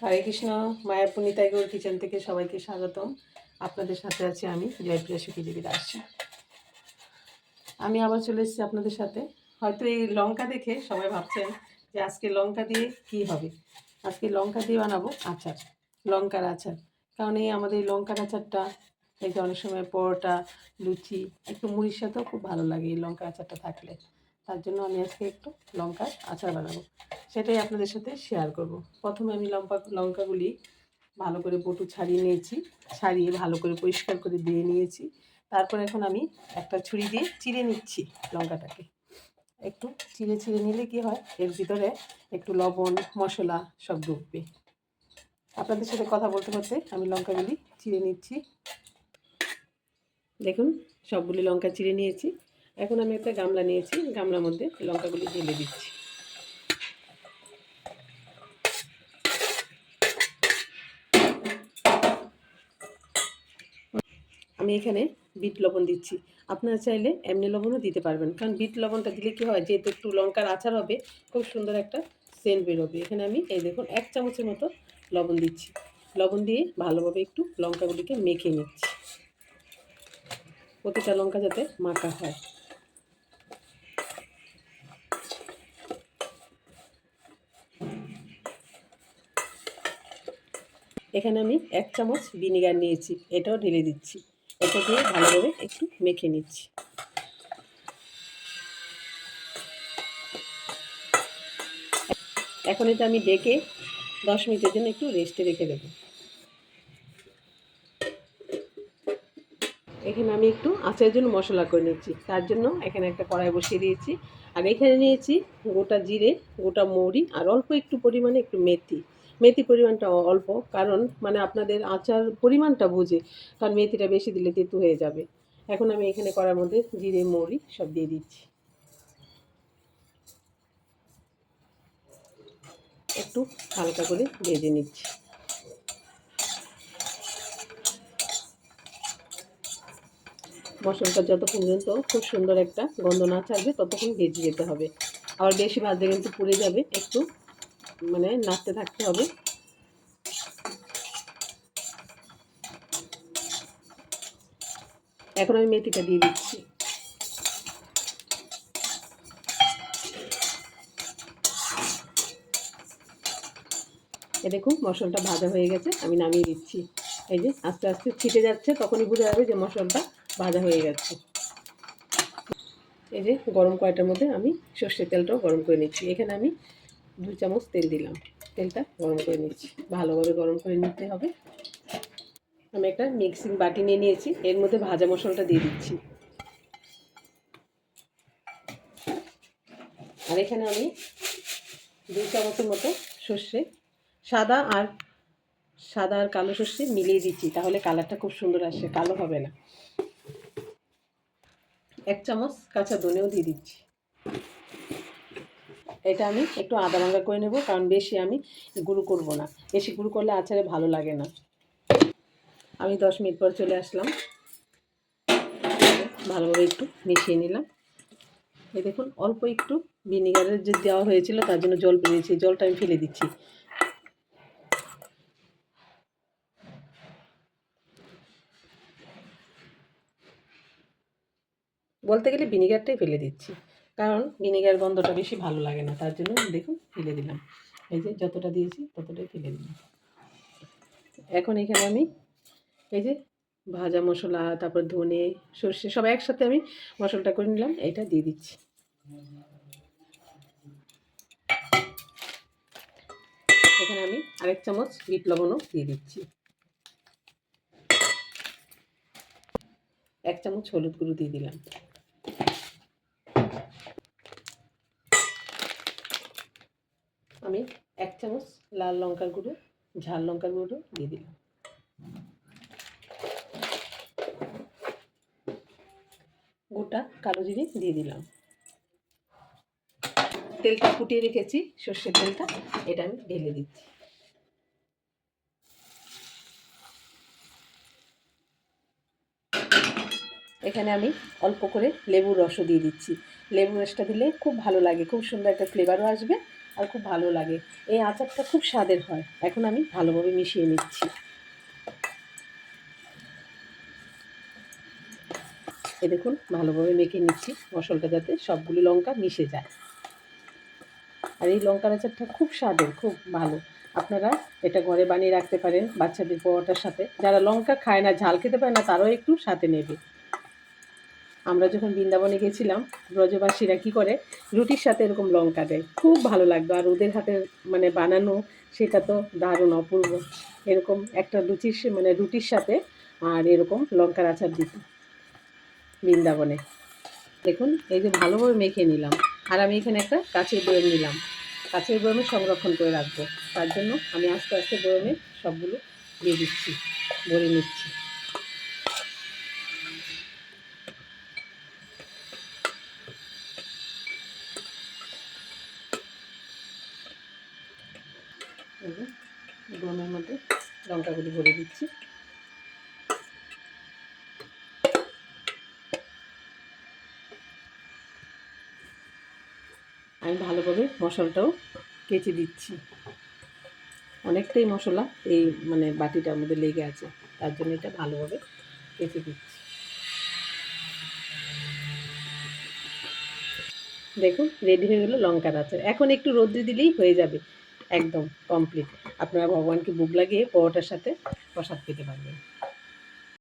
হরে কৃষ্ণ মায়ের পুনিতাই গৌর কিচেন থেকে সবাইকে স্বাগতম। আপনাদের সাথে আছি আমি জয়প্রিয়া সুখী দেবী দাস। আমি আবার চলে এসেছি আপনাদের সাথে। হয়তো এই লঙ্কা দেখে সবাই ভাবছেন যে আজকে লঙ্কা দিয়ে কি হবে? আজকে লঙ্কা দিয়ে বানাবো আচার, লঙ্কার আচার। কারণ এই আমাদের লঙ্কার আচারটা এই অনেক সময় পরোটা, লুচি, একটু মুড়ির সাথেও খুব ভালো লাগে এই লঙ্কা আচারটা থাকলে। তার জন্য আমি আজকে একটু লঙ্কার আচার বানাবো। সেটাই আপনাদের সাথে শেয়ার করব। প্রথমে আমি লঙ্কা লঙ্কাগুলি ভালো করে বটু ছাড়িয়ে নিয়েছি, ছাড়িয়ে ভালো করে পরিষ্কার করে দিয়ে নিয়েছি। তারপর এখন আমি একটা ছুরি দিয়ে চিড়ে নিচ্ছি লঙ্কাটাকে। একটু চিড়ে চিড়ে নিলে কি হয়, এর ভিতরে একটু লবণ, মশলা সব ঢুকবে। আপনাদের সাথে কথা বলতে বলতে আমি লঙ্কাগুলি চিড়ে নিচ্ছি। দেখুন, সবগুলি লঙ্কা চিড়ে নিয়েছি। এখন আমি একটা গামলা নিয়েছি, গামলার মধ্যে লঙ্কাগুলি ঢেলে দিচ্ছি। আমি এখানে বিট লবণ দিচ্ছি। আপনারা চাইলে এমনি লবণও দিতে পারবেন, কারণ বিট লবণটা দিলে কি হয়, যেহেতু একটু লঙ্কার আচার হবে, খুব সুন্দর একটা সেন্ট বেরোবে। এখানে আমি এই দেখুন, এক চামচের মতো লবণ দিচ্ছি। লবণ দিয়ে ভালোভাবে একটু লঙ্কাগুলিকে মেখে নিচ্ছি। প্রতিটা লঙ্কা যাতে মাখা হয়। এখানে আমি এক চামচ ভিনিগার নিয়েছি, এটাও ঢেলে দিচ্ছি। এটা দিয়ে ভালোভাবে একটু মেখে নিচ্ছি। এখন এটা আমি ডেকে দশ মিনিটের জন্য একটু রেস্টে রেখে দেবো। এখানে আমি একটু আচারের জন্য মশলা করে নিচ্ছি, তার জন্য এখানে একটা কড়াই বসিয়ে দিয়েছি। আর এখানে নিয়েছি গোটা জিরে, গোটা মৌরি আর অল্প একটু পরিমাণে একটু মেথি। মেথি পরিমাণটা অল্প, কারণ মানে আপনাদের আচার পরিমাণটা বুঝে, কারণ মেথিটা বেশি দিলে তেতু হয়ে যাবে। এখন আমি এখানে করার মধ্যে জিরে, মৌরি সব দিয়ে দিচ্ছি। একটু হালকা করে ভেজে নিচ্ছি। মশলাটা যতক্ষণ পর্যন্ত খুব সুন্দর একটা গন্ধ না ছাড়বে, ততক্ষণ ভেজে যেতে হবে। আবার বেশি ভাজলে কিন্তু পুড়ে যাবে, একটু মানে নাড়তে থাকতে হবে। এখন আমি মেথিটা দিয়ে দিচ্ছি। এ দেখুন, মশলাটা ভাজা হয়ে গেছে, আমি নামিয়ে দিচ্ছি। এই যে আস্তে আস্তে ছিটে যাচ্ছে, তখনই বোঝা যাবে যে মশলাটা ভাজা হয়ে গেছে। এই যে গরম কয়টার মধ্যে আমি সর্ষের তেলটাও গরম করে নিচ্ছি। এখানে আমি দু চামচ তেল দিলাম। তেলটা গরম করে নিচ্ছি। ভালোভাবে গরম করে নিতে হবে। আমি একটা মিক্সিং বাটি নিয়ে নিয়েছি। এর মধ্যে ভাজা মশলাটা দিয়ে দিচ্ছি। আর এখানে আমি দু চামচের মতো সর্ষে, সাদা আর সাদা আর কালো সর্ষে মিলিয়ে দিচ্ছি। তাহলে কালারটা খুব সুন্দর আসে, কালো হবে না। এক চামচ কাঁচা ধনেও দিয়ে দিচ্ছি। এটা আমি একটু আদা ভাঙ্গা করে নেব, কারণ বেশি আমি গুঁড়ো করব না। বেশি গুঁড়ো করলে আচারে ভালো লাগে না। আমি দশ মিনিট পর চলে আসলাম। ভালোভাবে একটু মিশিয়ে নিলাম। এই দেখুন, অল্প একটু ভিনিগারের যে দেওয়া হয়েছিল, তার জন্য জল পেরিয়েছি জলটা আমি ফেলে দিচ্ছি। বলতে গেলে ভিনিগারটাই ফেলে দিচ্ছি। কারণ ভিনিগার গন্ধটা বেশি ভালো লাগে না, তার জন্য দেখুন ফেলে দিলাম। এই যে যতটা দিয়েছি ততটাই ফেলে দিলাম। এখন এখানে আমি এই যে ভাজা মশলা, তারপর ধনে, সর্ষে সব একসাথে আমি মশলাটা করে নিলাম, এটা দিয়ে দিচ্ছি। এখানে আমি আরেক চামচ বিট লবণও দিয়ে দিচ্ছি। এক চামচ হলুদ গুঁড়ো দিয়ে দিলাম আমি এক চামচ, লাল লঙ্কার গুঁড়ো, ঝাল লঙ্কার গুঁড়ো দিয়ে দিলাম। গোটা কালো জিরে দিয়ে দিলাম। তেলটা ফুটিয়ে রেখেছি, সর্ষের তেলটা, এটা আমি ঢেলে দিচ্ছি। এখানে আমি অল্প করে লেবুর রসও দিয়ে দিচ্ছি। লেবুর রসটা দিলে খুব ভালো লাগে, খুব সুন্দর একটা ফ্লেভারও আসবে আর খুব ভালো লাগে। এই আচারটা খুব স্বাদের হয়। এখন আমি ভালোভাবে মিশিয়ে নিচ্ছি। এ দেখুন, ভালোভাবে মেখে নিচ্ছি মশলাটা যাতে সবগুলি লঙ্কা মিশে যায়। আর এই লঙ্কার আচারটা খুব স্বাদের, খুব ভালো। আপনারা এটা ঘরে বানিয়ে রাখতে পারেন বাচ্চাদের পরোটার সাথে। যারা লঙ্কা খায় না, ঝাল খেতে পারে না, তারাও একটু সাথে নেবে। আমরা যখন বৃন্দাবনে গেছিলাম, ব্রজবাসীরা কী করে? রুটির সাথে এরকম লঙ্কা দেয়। খুব ভালো লাগতো। আর ওদের হাতে মানে বানানো সেটা তো দারুণ, অপূর্ব। এরকম একটা লুচির সে- মানে রুটির সাথে আর এরকম লঙ্কার আচার দিত বৃন্দাবনে। দেখুন, এই যে ভালোভাবে মেখে নিলাম। আর আমি এখানে একটা কাঁচের বয়ম নিলাম। কাঁচের বয়মে সংরক্ষণ করে রাখব। তার জন্য আমি আস্তে আস্তে বয়মে সবগুলো দিয়ে দিচ্ছি, ভরে নিচ্ছি। বয়মের মধ্যে লঙ্কাগুলি ভরে দিচ্ছি। আমি ভালোভাবে মশলাটাও কেচে দিচ্ছি। অনেকটাই মশলা এই মানে বাটিটার মধ্যে লেগে আছে, তার জন্য এটা ভালোভাবে কেচে দিচ্ছি। দেখুন রেডি হয়ে গেলো লঙ্কার আচার। এখন একটু রোদ্রে দিলেই হয়ে যাবে। একদম কমপ্লিট আপনারা ভগবানকে বুক লাগিয়ে পরোটার সাথে প্রসাদ পেতে পারবেন।